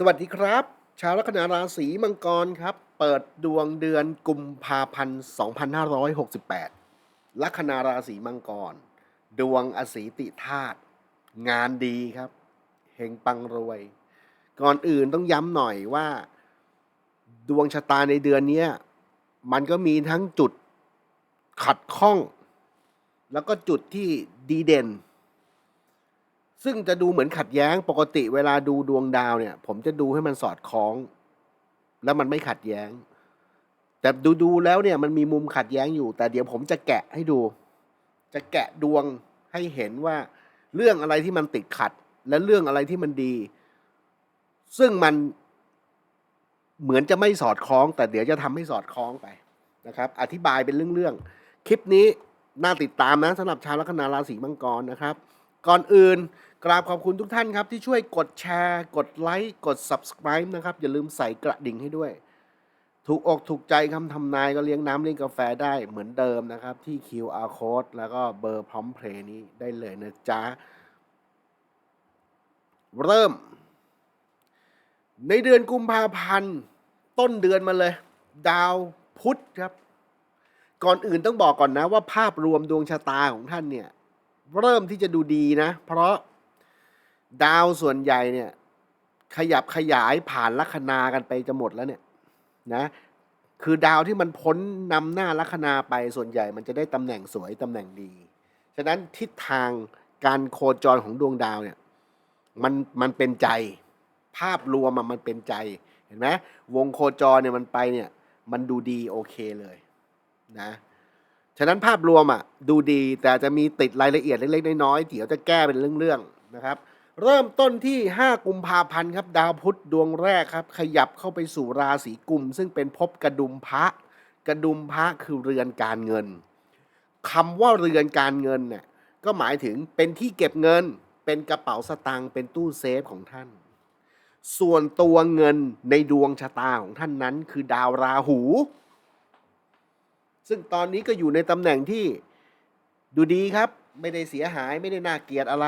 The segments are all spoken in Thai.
สวัสดีครับ ชาวลัคนาราศีมังกรครับ เปิดดวงเดือนกุมภาพันธ์2568 ลัคนาราศีมังกร ดวงอสีติธาตุงานดีครับเฮงปังรวย ก่อนอื่นต้องย้ำหน่อยว่า ดวงชะตาในเดือนนี้มันก็มีทั้งจุดขัดข้อง แล้วก็จุดที่ดีเด่น ซึ่งจะดูเหมือนขัดแย้งปกติเวลาดูดวงดาวเนี่ย ผมจะดูให้มันสอดคล้อง แล้วมันไม่ขัดแย้ง แต่ดูดูๆแล้วเนี่ยมันมีมุมขัดแย้งอยู่ แต่เดี๋ยวผมจะแกะให้ดู จะแกะดวงให้เห็นว่า เรื่องอะไรที่มันติดขัด และเรื่องอะไรที่มันดี ซึ่งมันเหมือนจะไม่สอดคล้อง แต่เดี๋ยวจะทำให้สอดคล้องไปนะครับ อธิบายเป็นเรื่องๆคลิปนี้น่าติดตามนะสำหรับชาวลัคนาราศีมังกรนะครับ ก่อนอื่น กราบขอบคุณทุกท่านครับ ที่ช่วยกดแชร์ กดไลค์ กด subscribe นะครับ อย่าลืมใส่กระดิ่งให้ด้วย ถูกอกถูกใจคำทำนายก็เลี้ยงน้ำเลี้ยงกาแฟได้เหมือนเดิมนะครับ ที่ QR code แล้วก็เบอร์พร้อมเพลย์นี้ได้เลยนะจ๊ะ เริ่ม ในเดือนกุมภาพันธ์ ต้นเดือนมาเลย ดาวพุธครับ ก่อนอื่นต้องบอกก่อนนะว่าภาพรวมดวงชะตาของท่านเนี่ย เริ่มที่จะดูดีนะ เพราะ ดาวส่วนใหญ่เนี่ย ขยับขยายผ่านลัคนากันไปจะหมดแล้วเนี่ยนะคือดาวที่มันพ้นนำหน้าลัคนาไปส่วนใหญ่ มันจะได้ตำแหน่งสวยตำแหน่งดีฉะนั้นทิศทางการโคจรของดวงดาวเนี่ยมันมันเป็นใจ ภาพรวมมันเป็นใจเห็นไหมวงโคจรเนี่ยมันไปเนี่ย มันดูดีโอเคเลยนะฉะนั้นภาพรวมอะดูดีแต่จะมีติดรายละเอียดเล็กๆน้อยๆเดี๋ยวจะแก้เป็นเรื่องๆนะครับ เริ่มต้นที่ 5 กุมภาพันธ์ครับ ดาวพุธดวงแรกครับ ขยับเข้าไปสู่ราศีกุม ซึ่งเป็นภพกระดุมพระ กระดุมพระคือเรือนการเงินคำว่าเรือนการเงินเนี่ยก็หมายถึงเป็นที่เก็บเงิน เป็นกระเป๋าสตางค์เป็นตู้เซฟของท่าน ส่วนตัวเงินในดวงชะตาของท่านนั้น คือดาวราหู ซึ่งตอนนี้ก็อยู่ในตำแหน่งที่ดูดีครับ ไม่ได้เสียหายไม่ได้น่าเกลียดอะไร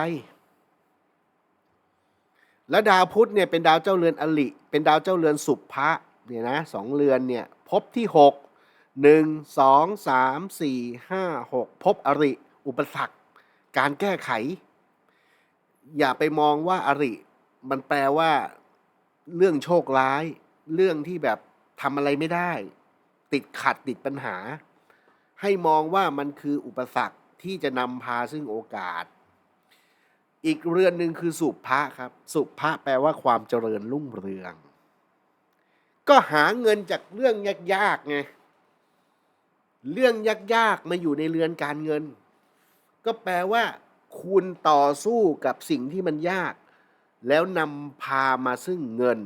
และดาวพุธเนี่ยเป็นดาวเจ้าเรือนอลิ เป็นดาวเจ้าเรือนสุภะเนี่ยนะสองเรือนเนี่ยพบที่หกหนึ่งสองสามสี่ห้าหกพบอริ อุปสรรค การแก้ไข อย่าไปมองว่าอริ มันแปลว่าเรื่องโชคร้าย เรื่องที่แบบทำอะไรไม่ได้ ติดขัดติดปัญหา ให้มองว่ามันคืออุปสรรคที่จะนำพาซึ่งโอกาส อีกเรือนหนึ่งคือสุภะครับ สุภะแปลว่าความเจริญรุ่งเรือง ก็หาเงินจากเรื่องยากๆไงเรื่องยากๆมาอยู่ในเรือนการเงิน ก็แปลว่า คุณต่อสู้กับสิ่งที่มันยาก แล้วนำพามาซึ่งเงิน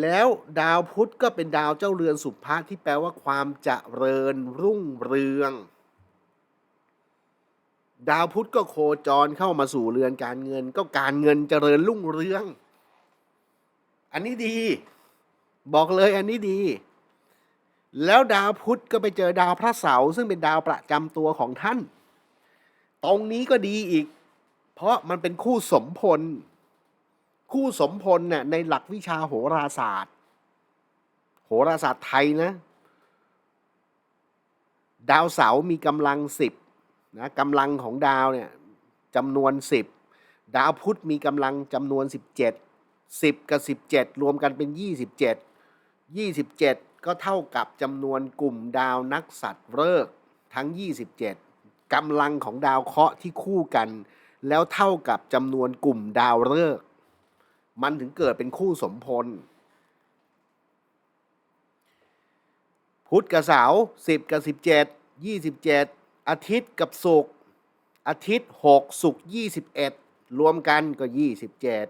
แล้วดาวพุธก็เป็นดาวเจ้าเรือนสุภะที่แปลว่าความเจริญรุ่งเรือง ดาวพุธก็โคจรเข้ามาสู่เรือนการเงิน ก็การเงินเจริญรุ่งเรือง อันนี้ดี บอกเลยอันนี้ดี แล้วดาวพุธก็ไปเจอดาวพระเสาร์ซึ่งเป็นดาวประจำตัวของท่าน ตรงนี้ก็ดีอีก เพราะมันเป็นคู่สมพล คู่สมพลเนี่ยในหลักวิชาโหราศาสตร์ โหราศาสตร์ไทยนะ ดาวเสาร์มีกำลังสิบ นะกำลังของดาวเนี่ยจำนวน 10 ดาวพุธมีกำลังจำนวน 17 10 กับ 17 รวมกันเป็น 27 27 ก็เท่ากับจำนวนกลุ่มดาวนักสัตว์เลิกทั้ง 27กำลังของดาวเคราะห์ที่คู่กัน แล้วเท่ากับจำนวนกลุ่มดาวเลิกมันถึงเกิดเป็นคู่สมพล พุธกับเสาร์10 กับ 17 27 อาทิตย์กับศุกร์อาทิตย์หกศุกร์ยี่สิบเอ็ดรวมกันก็ยี่สิบเจ็ด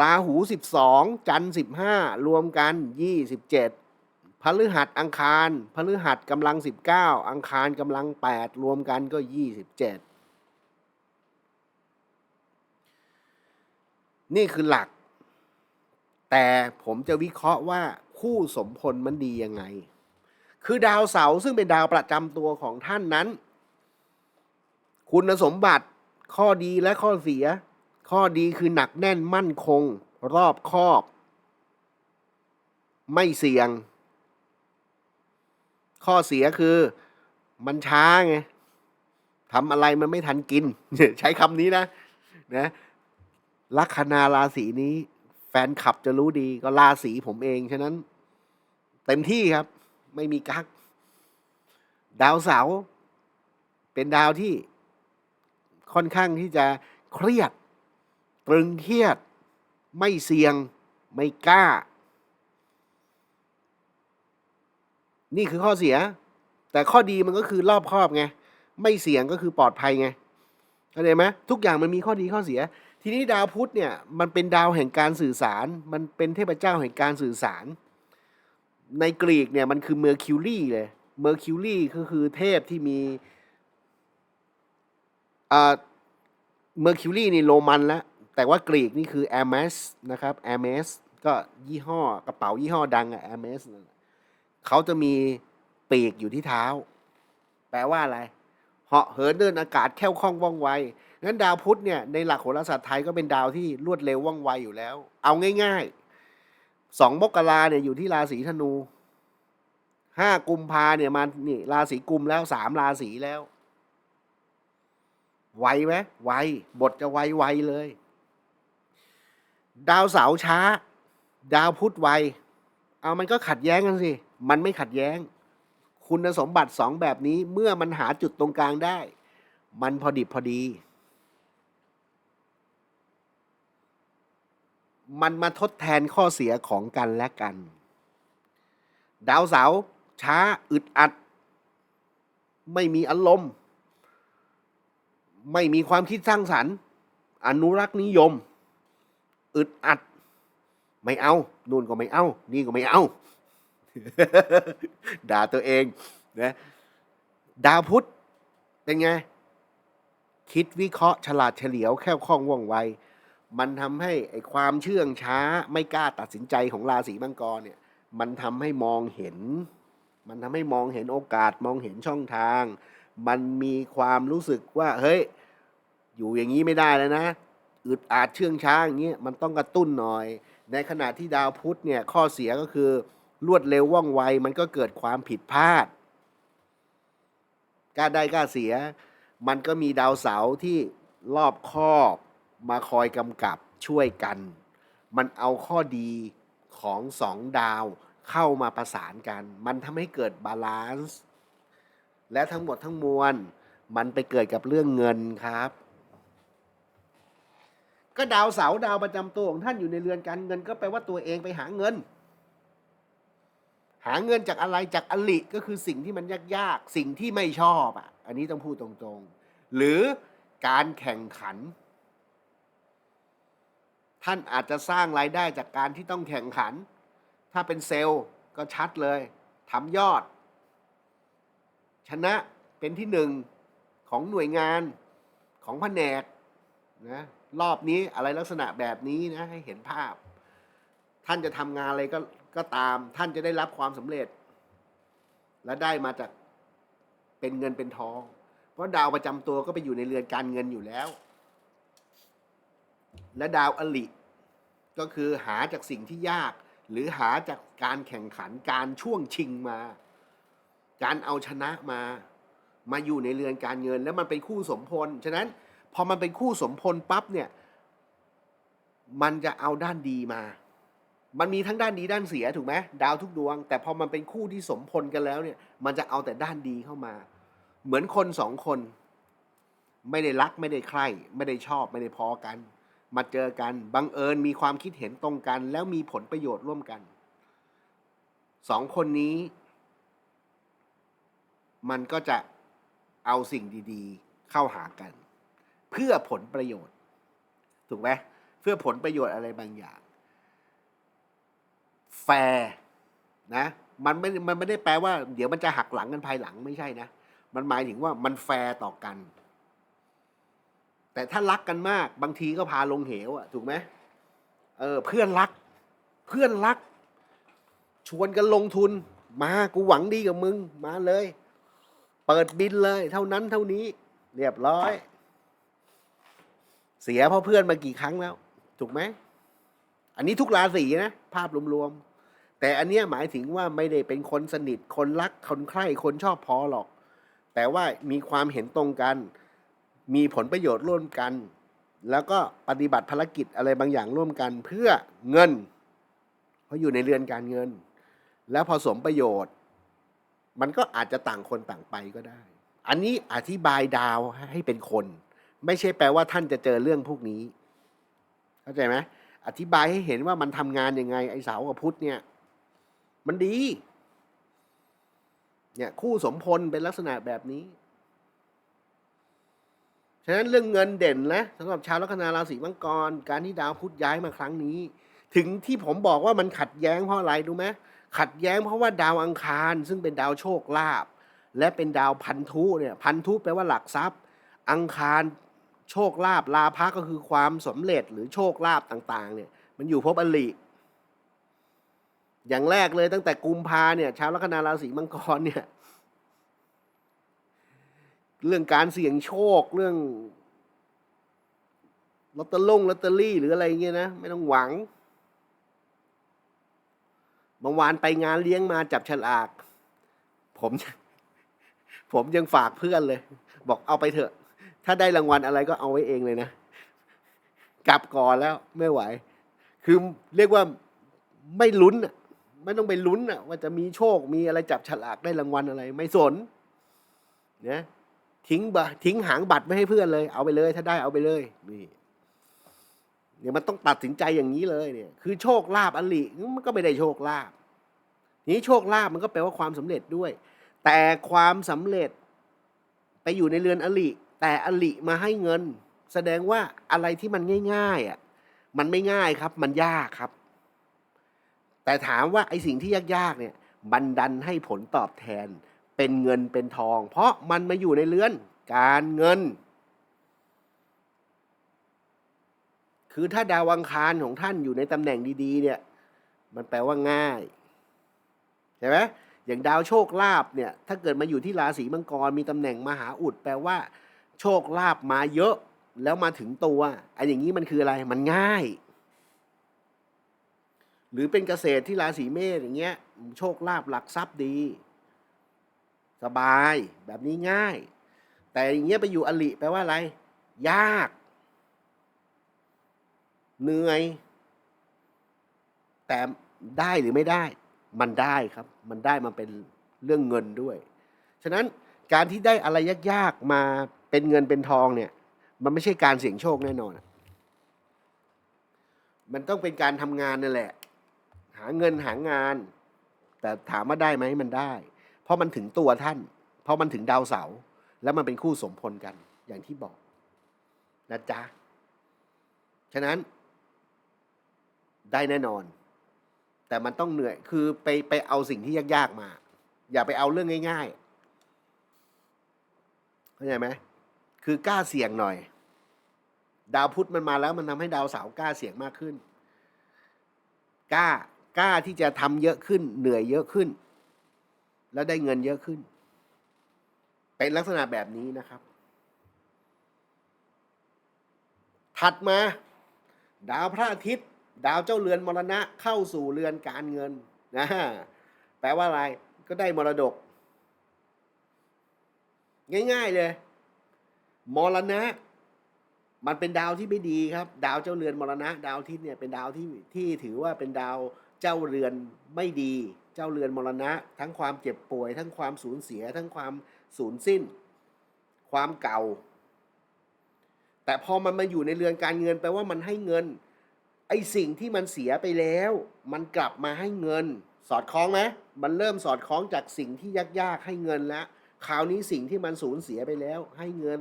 ราหูสิบสองจันทร์สิบห้ารวมกันยี่สิบเจ็ดพฤหัสอังคารพฤหัสกำลังสิบเก้าอังคารกำลังแปดรวมกันก็ยี่สิบเจ็ดนี่คือหลัก แต่ผมจะวิเคราะห์ว่าคู่สมพลมันดียังไง คือดาวเสาร์ซึ่งเป็นดาวประจำตัวของท่านนั้น คุณสมบัติข้อดีและข้อเสีย ข้อดีคือหนักแน่นมั่นคง รอบคอบ ไม่เสี่ยง ข้อเสียคือมันช้าไงทำอะไรมันไม่ทันกิน ใช้คำนี้นะนะลัคนาราศีนี้ แฟนคลับจะรู้ดีก็ราศีผมเอง ฉะนั้น เต็มที่ครับ ไม่มีกักดาวเสาร์เป็นดาวที่ค่อนข้างที่จะเครียด ตรึงเครียด ไม่เสี่ยง ไม่กล้า นี่คือข้อเสีย แต่ข้อดีมันก็คือรอบครอบไง ไม่เสี่ยงก็คือปลอดภัยไงเข้าใจไหมทุกอย่างมันมีข้อดีข้อเสีย ทีนี้ดาวพุธเนี่ย มันเป็นดาวแห่งการสื่อสาร มันเป็นเทพเจ้าแห่งการสื่อสาร ในกรีกเนี่ยมันคือเมอร์คิวรีเลยเมอร์คิวรีก็คือเทพที่มีอ่าเมอร์คิวรีนี่โรมันแล้ว แต่ว่ากรีกนี่คือแอมเมสนะครับแอมเมสก็ยี่ห้อกระเป๋ายี่ห้อดังอะแอมเมสเขาจะมีปีกอยู่ที่เท้า แปลว่าอะไรเหาะเหินเดินอากาศแค่วคล่องว่องไวงั้นดาวพุธเนี่ยในหลักโหราศาสตร์ไทยก็เป็นดาวที่รวดเร็วว่องไวอยู่แล้ว เอาง่าย ๆ สองมกราเนี่ยอยู่ที่ราศีธนูห้ากุมภาเนี่ยมานี่ราศีกุมแล้วสามราศีแล้ว ไวไหมไวบทจะไวไวเลย ดาวเสาร์ช้า ดาวพุธไว เอามันก็ขัดแย้งกันสิ มันไม่ขัดแย้ง คุณสมบัติสองแบบนี้เมื่อมันหาจุดตรงกลางได้ มันพอดิบพอดี มันมาทดแทนข้อเสียของกันและกัน ดาวเสาร์ช้าอึดอัด ไม่มีอารมณ์ ไม่มีความคิดสร้างสรรค์ อนุรักษ์นิยม อึดอัด ไม่เอา นู่นก็ไม่เอา นี่ก็ไม่เอา ด่าตัวเองนะดาวพุธเป็นไง คิดวิเคราะห์ฉลาดเฉลียวแค่วคล่องว่องไว มันทำให้ไอ้ความเชื่องช้าไม่กล้าตัดสินใจของราศีมังกรเนี่ยมันทำให้มองเห็น มันทำให้มองเห็นโอกาสมองเห็นช่องทาง มันมีความรู้สึกว่าเฮ้ยอยู่อย่างนี้ไม่ได้แล้วนะอึดอาดเชื่องช้าอย่างเงี้ยมันต้องกระตุ้นหน่อย ในขณะที่ดาวพุธเนี่ยข้อเสียก็คือรวดเร็วว่องไวมันก็เกิดความผิดพลาดกล้าได้กล้าเสีย มันก็มีดาวเสาร์ที่รอบคอบ มาคอยกำกับช่วยกัน มันเอาข้อดีของสองดาวเข้ามาประสานกัน มันทำให้เกิดบาลานซ์และทั้งหมดทั้งมวล มันไปเกิดกับเรื่องเงินครับ ก็ดาวเสาดาวประจำตัวของท่านอยู่ในเรือนการเงินก็แปลว่าตัวเองไปหาเงิน หาเงินจากอะไรจากอลิก็คือสิ่งที่มันยากๆ สิ่งที่ไม่ชอบอะ อันนี้ต้องพูดตรงๆ หรือการแข่งขัน ท่านอาจจะสร้างรายได้จากการที่ต้องแข่งขัน ถ้าเป็นเซลล์ก็ชัดเลยทำยอด ชนะเป็นที่หนึ่งของหน่วยงานของแผนกนะรอบนี้อะไรลักษณะแบบนี้นะให้เห็นภาพ ท่านจะทำงานอะไรก็ก็ตาม ท่านจะได้รับความสำเร็จ และได้มาจากเป็นเงินเป็นทอง เพราะดาวประจำตัวก็ไปอยู่ในเรือนการเงินอยู่แล้ว และดาวอลิ ก็คือหาจากสิ่งที่ยาก หรือหาจากการแข่งขันการช่วงชิงมา การเอาชนะมา มาอยู่ในเรือนการเงิน แล้วมันเป็นคู่สมพลฉะนั้นพอมันเป็นคู่สมพลปั๊บเนี่ย มันจะเอาด้านดีมา มันมีทั้งด้านดีด้านเสียถูกไหมดาวทุกดวง แต่พอมันเป็นคู่ที่สมพลกันแล้วเนี่ย มันจะเอาแต่ด้านดีเข้ามา เหมือนคนสองคน ไม่ได้รักไม่ได้ใคร่ไม่ได้ชอบไม่ได้พอกัน มาเจอกันบังเอิญมีความคิดเห็นตรงกัน แล้วมีผลประโยชน์ร่วมกันสองคนนี้ มันก็จะเอาสิ่งดีๆ เข้าหากัน เพื่อผลประโยชน์ ถูกไหมเพื่อผลประโยชน์อะไรบางอย่าง แฟร์นะมันไม่ มันไม่ได้แปลว่า เดี๋ยวมันจะหักหลังกันภายหลังไม่ใช่นะ มันหมายถึงว่ามันแฟร์ต่อกัน แต่ถ้ารักกันมากบางทีก็พาลงเหวอะถูกไหมเออเพื่อนรัก เพื่อนรัก ชวนกันลงทุน มากูหวังดีกับมึง มาเลย เปิดบินเลย เท่านั้นเท่านี้ เรียบร้อย เสียเพราะเพื่อนมากี่ครั้งแล้ว ถูกไหมอันนี้ทุกราศีนะ ภาพรวมๆแต่อันเนี้ยหมายถึงว่าไม่ได้เป็นคนสนิทคนรักคนใคร่คนชอบพอหรอก แต่ว่ามีความเห็นตรงกัน มีผลประโยชน์ร่วมกัน แล้วก็ปฏิบัติภารกิจอะไรบางอย่างร่วมกันเพื่อเงิน เพราะอยู่ในเรือนการเงิน แล้วพอสมประโยชน์ มันก็อาจจะต่างคนต่างไปก็ได้ อันนี้อธิบายดาวให้เป็นคน ไม่ใช่แปลว่าท่านจะเจอเรื่องพวกนี้ เข้าใจไหมอธิบายให้เห็นว่ามันทำงานยังไง ไอ้เสาร์กับพุธเนี่ย มันดี เนี่ยคู่สมพลเป็นลักษณะแบบนี้ ฉะนั้นเรื่องเงินเด่นนะสำหรับชาวลัคนาราศีมังกร การที่ดาวพุธย้ายมาครั้งนี้ ถึงที่ผมบอกว่ามันขัดแย้งเพราะอะไรรู้ไหมขัดแย้งเพราะว่าดาวอังคาร ซึ่งเป็นดาวโชคลาภและเป็นดาวพันธุเนี่ยพันธุแปลว่าหลักทรัพย์ อังคารโชคลาภลาภะก็คือความสำเร็จหรือโชคลาภต่างๆเนี่ยมันอยู่ภพอลิอย่างแรกเลยตั้งแต่กุมภาเนี่ยชาวลัคนาราศีมังกรเนี่ย เรื่องการเสี่ยงโชคเรื่องลอตเตอรี่ลอตเตอรี่หรืออะไรเงี้ยนะ ไม่ต้องหวังเมื่อวานไปงานเลี้ยงมาจับฉลาก ผม ผมยังฝากเพื่อนเลย บอกเอาไปเถอะ ถ้าได้รางวัลอะไรก็เอาไว้เองเลยนะ กลับก่อนแล้วไม่ไหว คือเรียกว่าไม่ลุ้นไม่ต้องไปลุ้นว่าจะมีโชคมีอะไรจับฉลากได้รางวัลอะไร ไม่สนเนี่ย ทิ้งบะทิ้งหางบัตรไม่ให้เพื่อนเลย เอาไปเลย ถ้าได้เอาไปเลยนี่เนี่ยมันต้องตัดสินใจอย่างนี้เลยเนี่ย คือโชคลาภอลิมันก็ไม่ได้โชคลาภนี้โชคลาภมันก็แปลว่าความสำเร็จด้วย แต่ความสำเร็จไปอยู่ในเรือนอลิ แต่อลิมาให้เงิน แสดงว่าอะไรที่มันง่าย ๆอะมันไม่ง่ายครับ มันยากครับ แต่ถามว่าไอ้สิ่งที่ยากๆเนี่ยบันดันให้ผลตอบแทน เป็นเงินเป็นทอง เพราะมันมาอยู่ในเรือน การเงิน คือถ้าดาวอังคารของท่านอยู่ในตำแหน่งดีๆ เนี่ย มันแปลว่าง่ายใช่ไหมอย่างดาวโชคลาภเนี่ย ถ้าเกิดมาอยู่ที่ราศีมังกรมีตำแหน่งมหาอุด แปลว่า โชคลาภมาเยอะแล้วมาถึงตัวไอ้อย่างนี้มันคืออะไรมันง่าย หรือเป็นเกษตรที่ราศีเมษอย่างเงี้ย โชคลาภหลักทรัพย์ดี สบายแบบนี้ง่าย แต่อย่างเงี้ยไปอยู่อลิแปลว่าอะไร ยาก เหนื่อย แต่ได้หรือไม่ได้ มันได้ครับ มันได้มาเป็นเรื่องเงินด้วย ฉะนั้นการที่ได้อะไรยากๆมาเป็นเงินเป็นทองเนี่ย มันไม่ใช่การเสี่ยงโชคแน่นอน มันต้องเป็นการทำงานนั่นแหละ หาเงินหางาน แต่ถามว่าได้ไหมมันได้ ราะมันถึงตัวท่าน เพราะมันถึงดาวเสาร์แล้วมันเป็นคู่สมพลกันอย่างที่บอกนะจ๊ะ ฉะนั้น ได้แน่นอน แต่มันต้องเหนื่อย คือไปไปเอาสิ่งที่ยากๆมา อย่าไปเอาเรื่องง่ายๆเข้าใจไหมคือกล้าเสี่ยงหน่อย ดาวพุธมันมาแล้วมันทำให้ดาวเสาร์กล้าเสี่ยงมากขึ้น กล้ากล้าที่จะทำเยอะขึ้น เหนื่อยเยอะขึ้น แล้วได้เงินเยอะขึ้น เป็นลักษณะแบบนี้นะครับ ถัดมา ดาวพระอาทิตย์ ดาวเจ้าเรือนมรณะเข้าสู่เรือนการเงินนะแปลว่าอะไรก็ได้มรดก ง่าย ๆ เลยมรณะ มันเป็นดาวที่ไม่ดีครับ ดาวเจ้าเรือนมรณะ ดาวอาทิตย์เนี่ยเป็นดาวที่ที่ถือว่าเป็นดาว เจ้าเรือนไม่ดี เจ้าเรือนมรณะ ทั้งความเจ็บป่วย ทั้งความสูญเสีย ทั้งความสูญสิ้น ความเก่า แต่พอมันมาอยู่ในเรือนการเงินแปลว่ามันให้เงิน ไอสิ่งที่มันเสียไปแล้ว มันกลับมาให้เงิน สอดคล้องไหมมันเริ่มสอดคล้องจากสิ่งที่ยากๆให้เงินแล้วคราวนี้สิ่งที่มันสูญเสียไปแล้ว ให้เงิน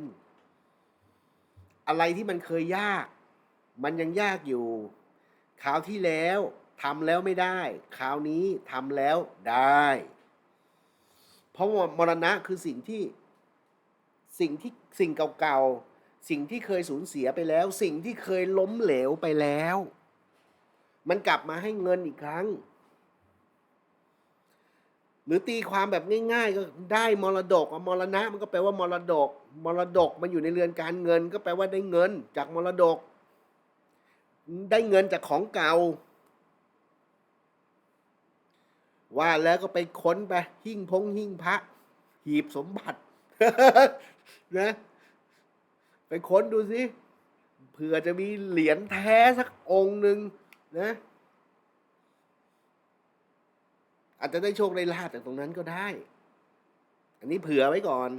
อะไรที่มันเคยยาก มันยังยากอยู่คราวที่แล้ว ทำแล้วไม่ได้ คราวนี้ทำแล้วได้ เพราะว่ามรณะคือสิ่งที่สิ่งที่สิ่งเก่าๆ สิ่งที่เคยสูญเสียไปแล้ว สิ่งที่เคยล้มเหลวไปแล้ว มันกลับมาให้เงินอีกครั้ง หรือตีความแบบง่าย ๆ ก็ได้มรดกอมรณะมันก็แปลว่ามรดก มรดกมันอยู่ในเรือนการเงิน ก็แปลว่าได้เงินจากมรดก ได้เงินจากของเก่า ว่าแล้วก็ไปค้นไป หิ้งพงหิ้งพระ หีบสมบัตินะ ไปค้นดูสิเผื่อจะมีเหรียญแท้สักองค์หนึ่งนะ อาจจะได้โชคได้ลาบจากตรงนั้นก็ได้ อันนี้เผื่อไว้ก่อน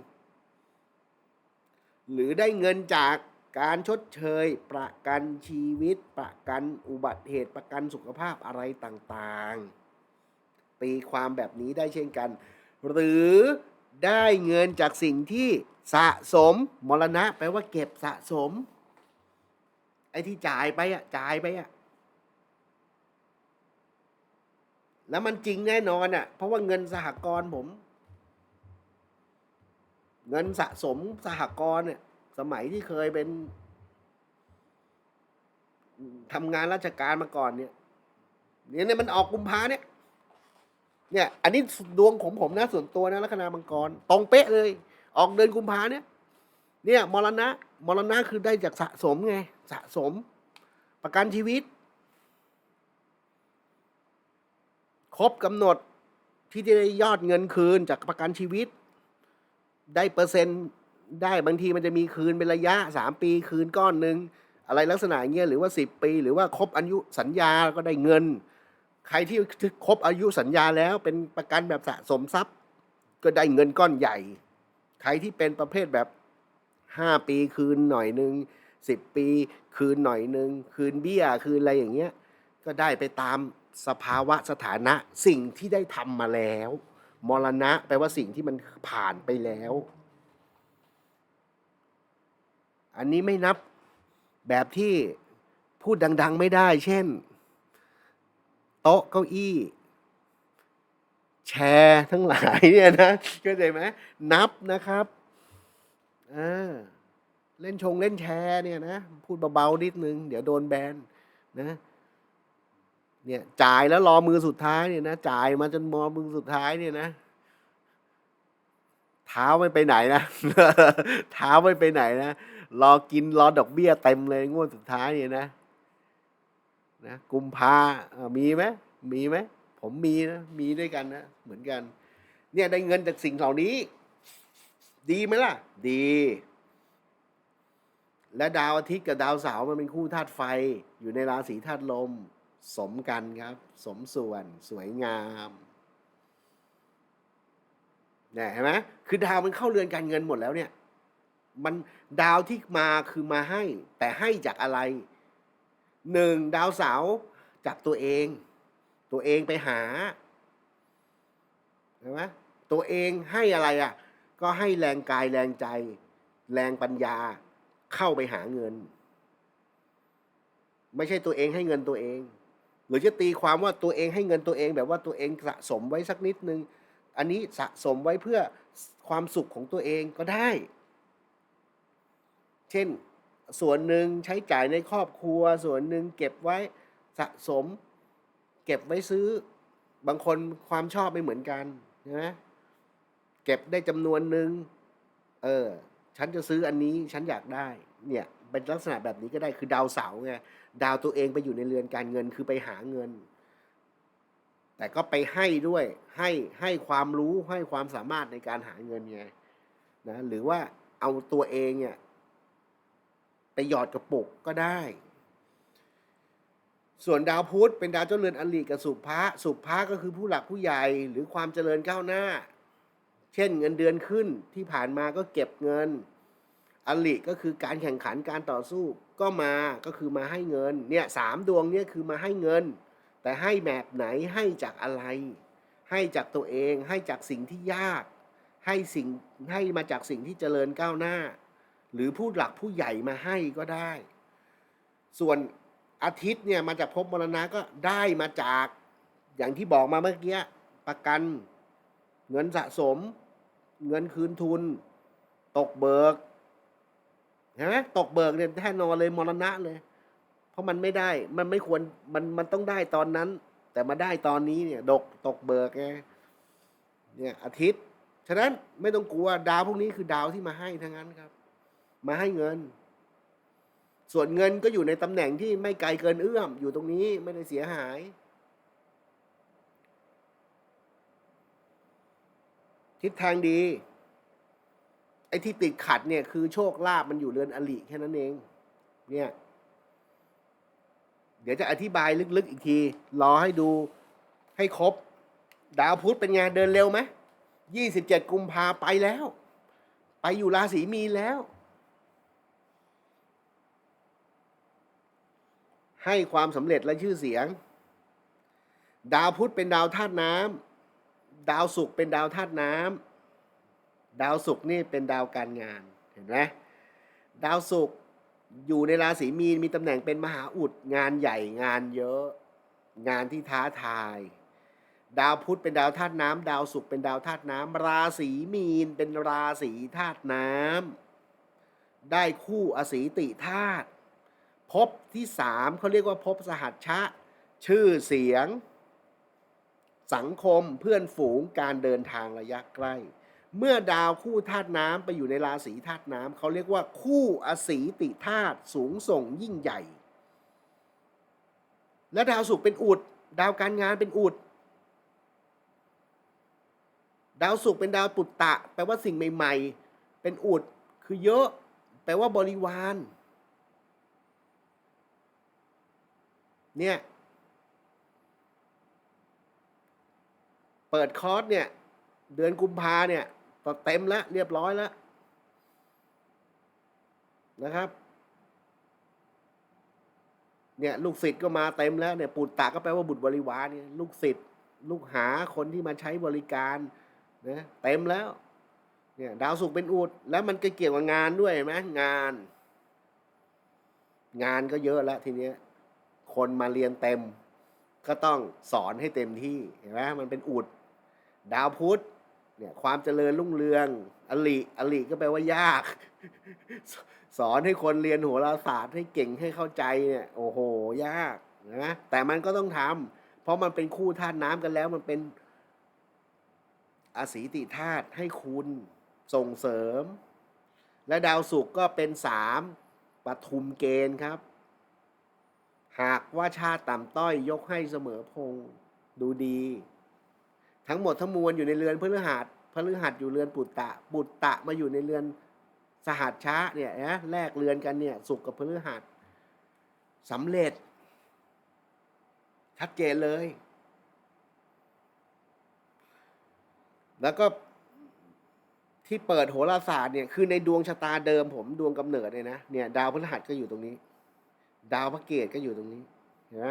หรือได้เงินจากการชดเชย ประกันชีวิต ประกันอุบัติเหตุประกันสุขภาพอะไรต่าง ๆ ตีความแบบนี้ได้เช่นกัน หรือได้เงินจากสิ่งที่สะสมมรณะแปลว่าเก็บสะสม ไอ้ที่จ่ายไปอะจ่ายไปอะแล้วมันจริงแน่นอนอะ เพราะว่าเงินสหกรณ์ผม เงินสะสมสหกรณ์เนี่ย สมัยที่เคยเป็นทำงานราชการมาก่อนเนี่ยเนี่ยเนี่ยมันออกกุมภาเนี่ย เนี่ย อันนี้ดวงของผมนะส่วนตัวนะลัคนามังกรตรงเป๊ะเลย ออกเดือนกุมภาเนี่ย เนี่ยมรณะมรณะคือได้จากสะสมไง สะสม ประกันชีวิต ครบกำหนดที่จะได้ยอดเงินคืนจากประกันชีวิต ได้เปอร์เซ็นต์ได้บางทีมันจะมีคืนเป็นระยะสามปีคืนก้อนหนึ่งอะไรลักษณะเงี้ยหรือว่าสิบปี หรือว่าครบอายุสัญญาก็ได้เงิน ใครที่ครบอายุสัญญาแล้วเป็นประกันแบบสะสมทรัพย์ ก็ได้เงินก้อนใหญ่ ใครที่เป็นประเภทแบบห้าปีคืนหน่อยหนึ่งสิบปีคืนหน่อยหนึ่งคืนเบี้ยคืนอะไรอย่างเงี้ยก็ได้ไปตามสภาวะสถานะสิ่งที่ได้ทำมาแล้ว มรณะแปลว่าสิ่งที่มันผ่านไปแล้ว อันนี้ไม่นับแบบที่พูดดัง ๆ ไม่ได้ เช่น โต๊ะเก้าอี้ แชร์ทั้งหลายเนี่ยนะเข้าใจไหมนับนะครับอ่าเล่นชงเล่นแชร์เนี่ยนะพูดเบาๆนิดนึง เดี๋ยวโดนแบนนะเนี่ยจ่ายแล้วรอมือสุดท้ายเนี่ยนะจ่ายมาจนมอมือสุดท้ายเนี่ยนะ เท้าไม่ไปไหนนะเท้าไม่ไปไหนนะรอกินรอดอกเบี้ยเต็มเลยงวดสุดท้ายเนี่ยนะ นะกุมภามีไหมมีไหมผมมีนะมีด้วยกันนะเหมือนกัน เนี่ยได้เงินจากสิ่งเหล่านี้ ดีไหมล่ะ ดี และดาวอาทิตย์กับดาวเสาร์มันเป็นคู่ธาตุไฟ อยู่ในราศีธาตุลม สมกันครับ สมส่วนสวยงามเนี่ยเห็นไหมคือดาวมันเข้าเรือนการเงินหมดแล้วเนี่ย มันดาวที่มาคือมาให้ แต่ให้จากอะไร หนึ่งดาวเสาจากตัวเอง ตัวเองไปหาเห็นไหมตัวเองให้อะไรอะ ก็ให้แรงกายแรงใจ แรงปัญญาเข้าไปหาเงิน ไม่ใช่ตัวเองให้เงินตัวเอง หรือจะตีความว่าตัวเองให้เงินตัวเอง แบบว่าตัวเองสะสมไว้สักนิดนึง อันนี้สะสมไว้เพื่อความสุขของตัวเองก็ได้ เช่น ส่วนหนึ่งใช้จ่ายในครอบครัว ส่วนหนึ่งเก็บไว้สะสม เก็บไว้ซื้อบางคนความชอบไม่เหมือนกันนะเก็บได้จำนวนหนึ่งเออฉันจะซื้ออันนี้ฉันอยากได้ เนี่ยเป็นลักษณะแบบนี้ก็ได้คือดาวเสาไงดาวตัวเองไปอยู่ในเรือนการเงินคือไปหาเงิน แต่ก็ไปให้ด้วยให้ให้ความรู้ให้ความสามารถในการหาเงินไงนะหรือว่าเอาตัวเองเนี่ย ไปหยอดกระปุกก็ได้ ส่วนดาวพุธเป็นดาวเจ้าเรือนอลิกับสุภะสุภะก็คือผู้หลักผู้ใหญ่หรือความเจริญก้าวหน้า เช่นเงินเดือนขึ้นที่ผ่านมาก็เก็บเงิน อลิก็คือการแข่งขันการต่อสู้ก็มาก็คือมาให้เงินเนี่ยสามดวงเนี่ยคือมาให้เงิน แต่ให้แบบไหนให้จากอะไร ให้จากตัวเองให้จากสิ่งที่ยาก ให้สิ่งให้มาจากสิ่งที่เจริญก้าวหน้า หรือผู้หลักผู้ใหญ่มาให้ก็ได้ ส่วนอาทิตย์เนี่ยมาจากภพมรณะก็ได้มาจากอย่างที่บอกมาเมื่อกี้ประกัน เงินสะสม เงินคืนทุน ตกเบิกเห็นไหมตกเบิกเนี่ยแน่นอนเลยมรณะเลย เพราะมันไม่ได้มันไม่ควรมันมันต้องได้ตอนนั้น แต่มาได้ตอนนี้เนี่ยดกตกเบิกไงเนี่ยอาทิตย์ ฉะนั้นไม่ต้องกลัวดาวพวกนี้คือดาวที่มาให้ทั้งนั้นครับ มาให้เงิน ส่วนเงินก็อยู่ในตำแหน่งที่ไม่ไกลเกินเอื้อม อยู่ตรงนี้ไม่ได้เสียหาย ทิศทางดีไอ้ที่ติดขัดเนี่ยคือโชคลาภมันอยู่เรือนอลิแค่นั้นเอง เนี่ย เดี๋ยวจะอธิบายลึกๆอีกที รอให้ดูให้ครบ ดาวพุธเป็นไงเดินเร็วไหมยี่สิบเจ็ดกุมภาไปแล้ว ไปอยู่ราศีมีนแล้ว ให้ความสำเร็จและชื่อเสียง ดาวพุธเป็นดาวธาตุน้ำดาวศุกร์เป็นดาวธาตุน้ำดาวศุกร์นี่เป็นดาวการงานเห็นไหมดาวศุกร์อยู่ในราศีมีนมีตำแหน่งเป็นมหาอุดงานใหญ่งานเยอะ งานที่ท้าทาย ดาวพุธเป็นดาวธาตุน้ำดาวศุกร์เป็นดาวธาตุน้ำราศีมีนเป็นราศีธาตุน้ำได้คู่อสีติธาตุ ภพที่สามเขาเรียกว่าภพสหัชชะ ชื่อเสียง สังคมเพื่อนฝูงการเดินทางระยะใกล้ เมื่อดาวคู่ธาตุน้ำไปอยู่ในราศีธาตุน้ำเขาเรียกว่าคู่อสีติธาตุสูงส่งยิ่งใหญ่ และดาวศุกร์เป็นอุด ดาวการงานเป็นอุด ดาวศุกร์เป็นดาวปุตตะ แปลว่าสิ่งใหม่ ๆ เป็นอุดคือเยอะ แปลว่าบริวาร เนี่ย เปิดคอร์สเนี่ย เดือนกุมภาเนี่ยเต็มแล้วเรียบร้อยแล้ว นะครับ เนี่ยลูกศิษย์ก็มาเต็มแล้วเนี่ยปุตตะก็แปลว่าบุตรบริวารเนี่ยลูกศิษย์ลูกหาคนที่มาใช้บริการนะเต็มแล้ว เนี่ยดาวศุกเป็นอุดแล้วมันก็เกี่ยวกับงานด้วยเห็นไหมงาน งานก็เยอะแล้วทีเนี้ย คนมาเรียนเต็ม ก็ต้องสอนให้เต็มที่เห็นไหมมันเป็นอุด ดาวพุธเนี่ยความเจริญรุ่งเรืองอลิอลิก็แปลว่ายาก สอนให้คนเรียนโหราศาสตร์ให้เก่งให้เข้าใจเนี่ยโอ้โห ยากนะแต่มันก็ต้องทำเพราะมันเป็นคู่ธาตุน้ำกันแล้วมันเป็นอสีติธาตุให้คุณส่งเสริม และดาวศุกร์ก็เป็นสามปทุมเกณฑ์ครับ หากว่าชาติต่ำต้อยยกให้เสมอพงดูดี ทั้งหมดทั้งมวลอยู่ในเรือนพฤหัสพฤหัสอยู่เรือนปุตตะ ปุตตะมาอยู่ในเรือนสหัสช้าเนี่ยนะแลกเรือนกันเนี่ยสุกกับพฤหัสสำเร็จ ชัดเจนเลย แล้วก็ที่เปิดโหราศาสตร์เนี่ยคือในดวงชะตาเดิมผมดวงกำเนิดเนี่ยนะเนี่ยดาวพฤหัสก็อยู่ตรงนี้ ดาวพระเกตก็อยู่ตรงนี้เห็นไหม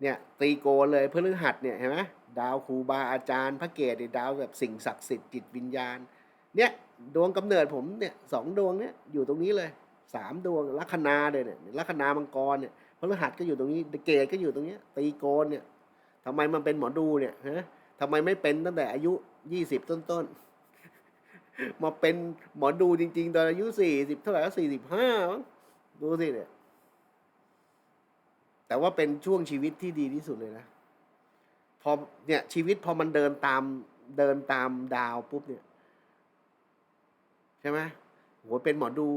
เนี่ยตีโกนเลยพฤหัสเนี่ยเห็นไหมดาวครูบาอาจารย์ พระเกตเดียดาวแบบสิ่งศักดิ์สิทธิ์จิตวิญญาณ เนี่ยดวงกำเนิดผมเนี่ยสองดวงเนี่ยอยู่ตรงนี้เลยสามดวงลัคนาเลยเนี่ยลัคนามังกรเนี่ยพฤหัสก็อยู่ตรงนี้เกตก็อยู่ตรงนี้ตีโกนเนี่ยทำไมมันเป็นหมอดูเนี่ยฮะทำไมไม่เป็นตั้งแต่อายุยี่สิบต้นๆมาเป็นหมอดูจริง ๆ ตอนอายุสี่สิบเท่าไหร่สี่สิบห้าดูสิเนี่ย แต่ว่าเป็นช่วงชีวิตที่ดีที่สุดเลยนะ พอเนี่ยชีวิตพอมันเดินตามเดินตามดาวปุ๊บเนี่ย ใช่ไหมโหเป็นหมอดู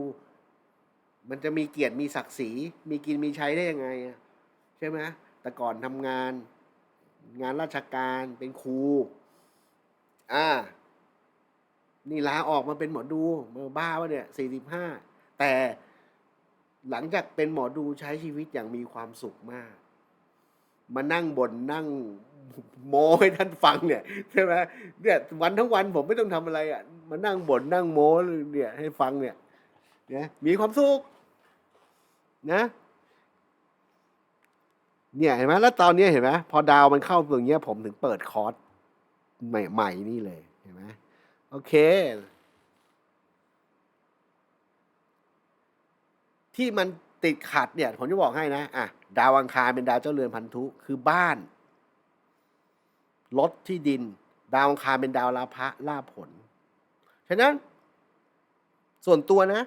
มันจะมีเกียรติมีศักดิ์ศรี มีกินมีใช้ได้ยังไงอะใช่ไหมแต่ก่อนทำงาน งานราชการเป็นครูอ่า นี่ลาออกมาเป็นหมอดูเมื่อบ้าวะเนี่ยสี่สิบห้าแต่ หลังจากเป็นหมอดูใช้ชีวิตอย่างมีความสุขมาก มานั่งบนนั่งโมให้ท่านฟังเนี่ยใช่ไหมเนี่ยวันทั้งวันผมไม่ต้องทำอะไรอะมานั่งบ่นนั่งโมเนี่ยให้ฟังเนี่ยนะมีความสุขนะเนี่ยเห็นไหมแล้วตอนนี้เห็นไหมพอดาวมันเข้าตรงเนี้ยผมถึงเปิดคอร์สใหม่ ๆ นี่เลยเห็นไหมโอเค ที่มันติดขัดเนี่ยผมจะบอกให้นะอะดาวอังคารเป็นดาวเจ้าเรือนพันธุคือบ้านรถที่ดิน ดาวอังคารเป็นดาวลาภะลาผล ฉะนั้น ส่วนตัวนะ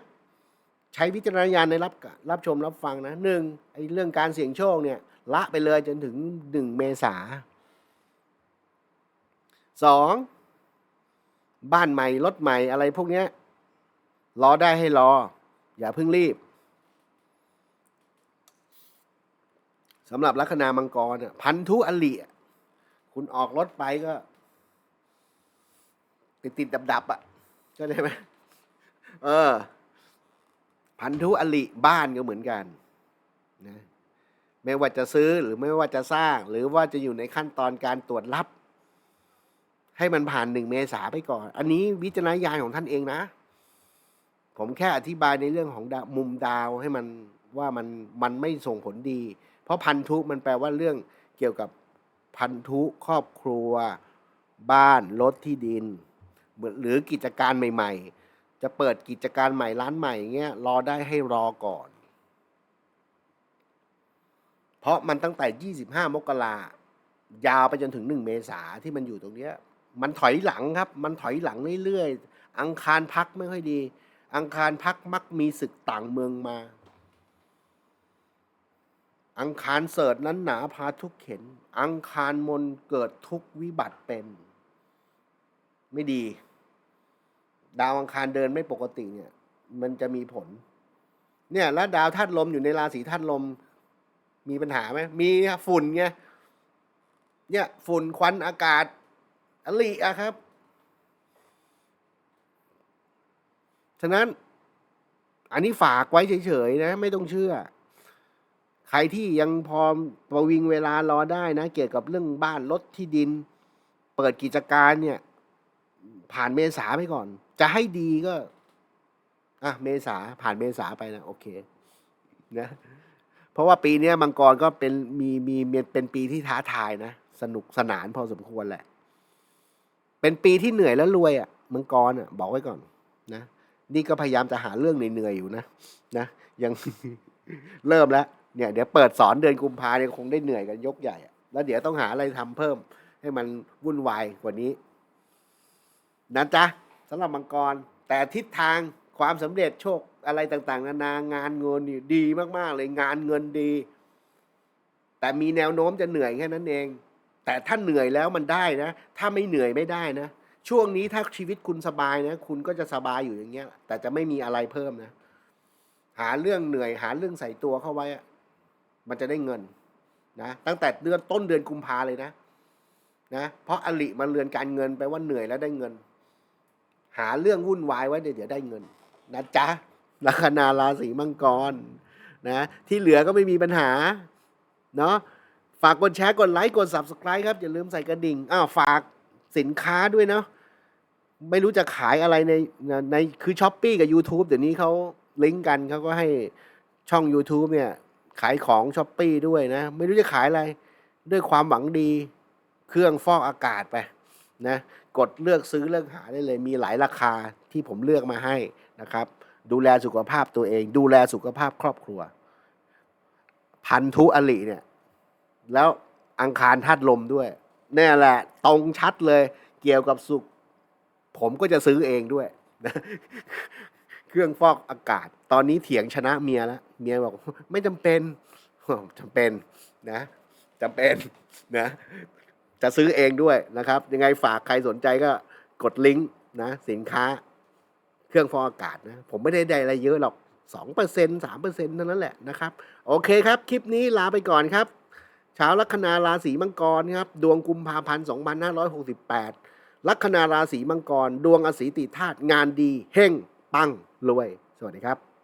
ใช้วิจารณญาณในรับรับชมรับฟังนะหนึ่งไอ้เรื่องการเสี่ยงโชคเนี่ย ละไปเลยจนถึงหนึ่งเมษาสองบ้านใหม่รถใหม่อะไรพวกเนี้ยรอได้ให้รอ อย่าเพิ่งรีบ สำหรับลัคนามังกรพันธุอลิคุณออกรถไปก็ ติดติดดับดับอะก็ได้ไหมเออ พันธุอลิบ้านก็เหมือนกันนะไม่ว่าจะซื้อหรือไม่ว่าจะสร้าง หรือว่าจะอยู่ในขั้นตอนการตรวจรับ ให้มันผ่านหนึ่งเมษาไปก่อน อันนี้วิจารณญาณของท่านเองนะ ผมแค่อธิบายในเรื่องของมุมดาวให้มันว่ามันมันไม่ส่งผลดี เพราะพันธุมันแปลว่าเรื่องเกี่ยวกับพันธุครอบครัว บ้านรถที่ดิน หรือกิจการใหม่ ๆ จะเปิดกิจการใหม่ร้านใหม่เงี้ยรอได้ให้รอก่อน เพราะมันตั้งแต่ 25 มกรายาวไปจนถึง 1 เมษาที่มันอยู่ตรงเนี้ยมันถอยหลังครับ มันถอยหลังเรื่อยๆ อังคารพักไม่ค่อยดี อังคารพักมักมีศึกต่างเมืองมา อังคารเสิร์ชนั้นหนาพาทุกเข็น อังคารมนเกิดทุกวิบัติเป็น ไม่ดี ดาวอังคารเดินไม่ปกติเนี่ย มันจะมีผล เนี่ยแล้วดาวธาตุลมอยู่ในราศีธาตุลม มีปัญหาไหมมีครับฝุ่นไงเนี่ยฝุ่นควันอากาศอลิอะครับ ฉะนั้น อันนี้ฝากไว้เฉยๆนะ ไม่ต้องเชื่อ ใครที่ยังพอประวิงเวลารอได้นะ เกี่ยวกับเรื่องบ้านรถที่ดิน เปิดกิจการเนี่ย ผ่านเมษาไปก่อน จะให้ดีก็ อะเมษาผ่านเมษาไปนะโอเค นะเพราะว่าปีนี้มังกรก็เป็นมีมีมีเป็นปีที่ท้าทายนะสนุกสนานพอสมควรแหละ เป็นปีที่เหนื่อยแล้วรวยอะ่ะมังกรอะ บอกไว้ก่อนนะนี่ก็พยายามจะหาเรื่องเหนื่อยๆอยู่นะนะยังเริ่มแล้ว เนี่ยเดี๋ยวเปิดสอนเดือนกุมภาเนี่ยคงได้เหนื่อยกันยกใหญ่แล้วเดี๋ยวต้องหาอะไรทำเพิ่ม ให้มันวุ่นวายกว่านี้นะจ๊ะสำหรับมังกร แต่ทิศทางความสำเร็จโชคอะไรต่างๆ นานางานเงินดีมากๆ เลยงานเงินดี แต่มีแนวโน้มจะเหนื่อยแค่นั้นเอง แต่ถ้าเหนื่อยแล้วมันได้นะ ถ้าไม่เหนื่อยไม่ได้นะ ช่วงนี้ถ้าชีวิตคุณสบายนะ คุณก็จะสบายอยู่อย่างเงี้ย แต่จะไม่มีอะไรเพิ่มนะ หาเรื่องเหนื่อยหาเรื่องใส่ตัวเข้าไว้อะ มันจะได้เงินนะตั้งแต่เดือนต้นเดือนกุมภาเลยนะนะเพราะอลิมันเรือนการเงินแปลว่าเหนื่อยแล้วได้เงิน หาเรื่องวุ่นวายไว้เดี๋ยวได้เงินนะจ๊ะลัคนาราศีมังกรนะที่เหลือก็ไม่มีปัญหาเนาะฝากกดแชร์กดไลค์กด subscribe ครับ อย่าลืมใส่กระดิ่งอ้าวฝากสินค้าด้วยเนาะไม่รู้จะขายอะไรในในคือช้อปปีกับ YouTube เดี๋ยวนี้เขาลิงก์กันเขาก็ให้ช่อง YouTube เนี่ย ขายของช้อปปีด้วยนะ ไม่รู้จะขายอะไร ด้วยความหวังดีเครื่องฟอกอากาศไปนะกดเลือกซื้อเลือกหาได้เลย มีหลายราคาที่ผมเลือกมาให้นะครับ ดูแลสุขภาพตัวเอง ดูแลสุขภาพครอบครัว พันธุอลิเนี่ย แล้วอังคารธาตุลมด้วยนี่แหละ ตรงชัดเลย เกี่ยวกับสุข ผมก็จะซื้อเองด้วย รื่องฟอกอากาศ ตอนนี้เถียงชนะเมียแล้วเมียบอกไม่จำเป็นจำเป็นนะจำเป็นนะจะซื้อเองด้วยนะครับ ยังไงฝากใครสนใจก็กดลิงก์นะสินค้า เครื่องฟอกอากาศนะผมไม่ได้ได้อะไรเยอะหรอกสองเปอร์เซ็นสามเปอร์เซ็นเท่านั้นแหละนะครับ โอเคครับ คลิปนี้ลาไปก่อนครับชาวลัคนาราศีมังกรครับ ดวงกุมภาพันธ์ 2568 ลัคนาราศีมังกร ดวงอสีติธาตุงานดี เฮ่งปังรวย สวัสดีครับ